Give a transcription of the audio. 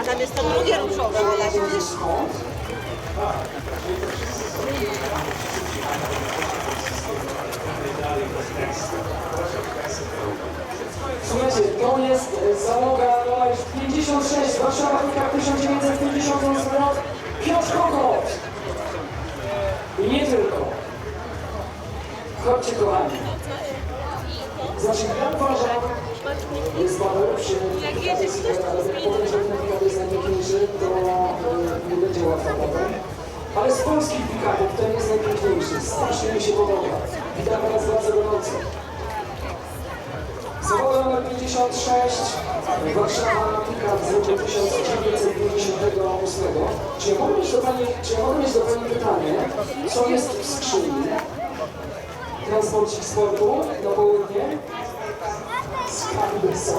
A tam jest to drugie różowe, ale widzisz? Słuchajcie, to jest e, załoga numer 56, Warszawa Wika 1958 rok, Piotr Kokot. I nie tylko. Chodźcie kochani. Znaczy, ja uważam, jest pan lepszy, jak jest najpiękniejszy, to Ale z polskich pikapów ten jest najpiękniejszy, strasznie mi się podoba. Witam was bardzo gorąco. Zawoda numer 56, Warszawa, Pickup z roku 1958. Czy ja mogę mieć do Pani, czy ja mieć do Pani pytanie, co jest w skrzyni? Transporcik sportu na południe? Skarby są.